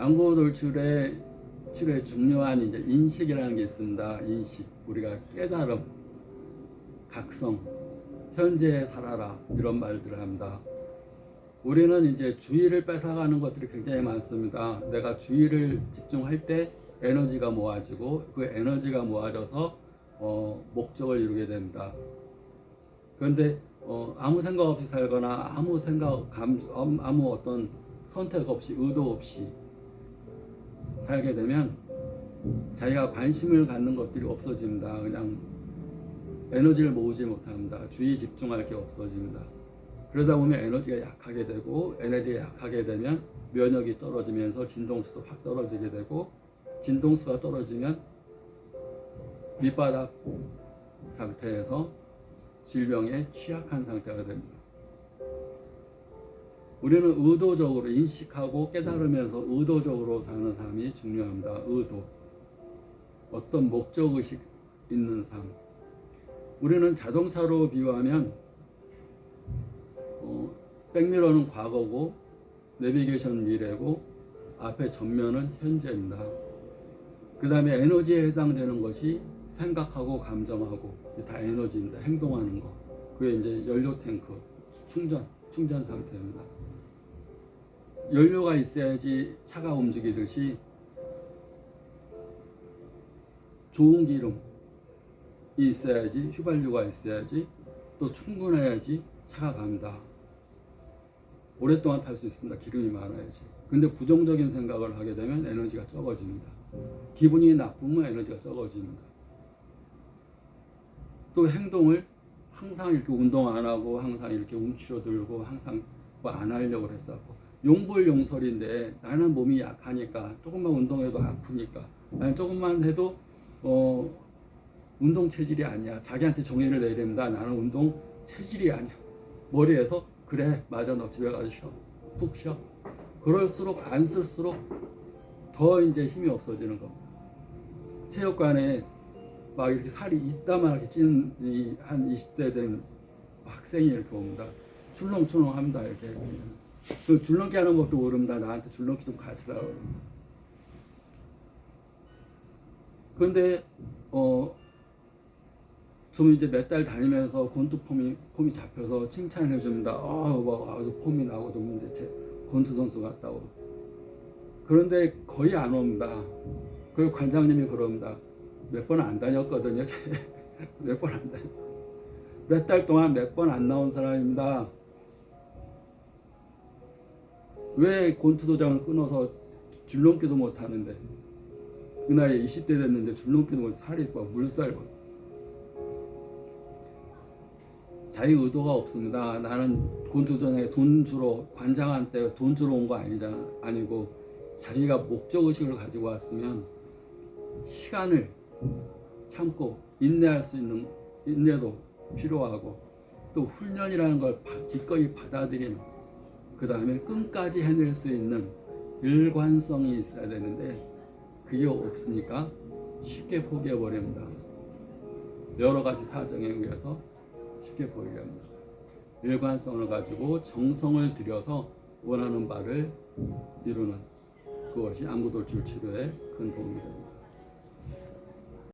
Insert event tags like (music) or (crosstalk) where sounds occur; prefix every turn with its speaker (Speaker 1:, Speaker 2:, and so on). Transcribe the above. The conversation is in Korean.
Speaker 1: 안구 돌출의 치료의 중요한 이제 인식이라는 게 있습니다. 인식. 우리가 깨달음, 각성, 현재에 살아라 이런 말들을 합니다. 우리는 이제 주의를 뺏어가는 것들이 굉장히 많습니다. 내가 주의를 집중할 때 에너지가 모아지고 그 에너지가 모아져서 어, 목적을 이루게 됩니다. 그런데 어, 아무 생각 없이 살거나 아무 생각, 감, 아무- 어떤 선택 없이 의도 없이 살게 되면 자기가 관심을 갖는 것들이 없어집니다. 그냥 에너지를 모으지 못합니다. 주의 집중할 게 없어집니다. 그러다 보면 에너지가 약하게 되고 에너지가 약하게 되면 면역이 떨어지면서 진동수도 확 떨어지게 되고 진동수가 떨어지면 밑바닥 상태에서 질병에 취약한 상태가 됩니다. 우리는 의도적으로 인식하고 깨달으면서 의도적으로 사는 삶이 중요합니다. 의도. 어떤 목적 의식 있는 삶. 우리는 자동차로 비유하면 어, 백미러는 과거고 내비게이션 미래고 앞에 전면은 현재입니다. 그 다음에 에너지에 해당되는 것이 생각하고 감정하고 다 에너지입니다. 행동하는 거. 그게 이제 연료 탱크 충전 충전 상태입니다. 연료가 있어야지 차가 움직이듯이 좋은 기름이 있어야지 휘발유가 있어야지 또 충분해야지 차가 갑니다. 오랫동안 탈 수 있습니다. 기름이 많아야지. 근데 부정적인 생각을 하게 되면 에너지가 적어집니다. 기분이 나쁘면 에너지가 적어집니다. 또 행동을 항상 이렇게 운동 안 하고 항상 이렇게 움츠러들고 항상 뭐안 하려고 했었고 용불용설인데 나는 몸이 약하니까 조금만 운동해도 아프니까 나는 조금만 해도 어 운동 체질이 아니야. 자기한테 정의를 내야 됩니다. 나는 운동 체질이 아니야. 머리에서 그래 맞아 너 집에 가서 쉬어. 푹 쉬어. 그럴수록 안 쓸수록 더 이제 힘이 없어지는 겁니다. 체육관에 막 이렇게 살이 있다만 찐한 20대 된 학생이 이렇게 옵니다. 출렁출렁 합니다. 이렇게. 그 줄넘기 하는 것도 모릅니다. 나한테 줄넘기 좀 그럽니다. 그런데 어, 좀 이제 몇 달 다니면서 곤투 폼이, 폼이 잡혀서 칭찬해 줍니다. 아, 막 아주 폼이 나고 너무 이제 제 곤투 선수 같다고. 그런데 거의 안 옵니다. 그 관장님이 그럽니다. 몇 번 안 다녔거든요. (laughs) 몇 번 안 다녔. 몇달 동안 몇 번 안 나온 사람입니다. 왜 곤투도장을 끊어서 줄넘기도 못 하는데 그 나이에 20대 됐는데 줄넘기도 못 살이 막 물살 막 자기 의도가 없습니다. 나는 곤투도장에 돈 주러 관장한테 돈 주러 온 거 아니잖아 아니고 자기가 목적 의식을 가지고 왔으면 시간을 참고 인내할 수 있는 인내도 필요하고 또 훈련이라는 걸 바- 기꺼이 받아들이는 그 다음에 끝까지 해낼 수 있는 일관성이 있어야 되는데 그게 없으니까 쉽게 포기해 버립니다. 여러 가지 사정에 의해서 쉽게 포기합니다. 일관성을 가지고 정성을 들여서 원하는 바를 이루는 그것이 안구돌출 치료에 큰 도움이 됩니다.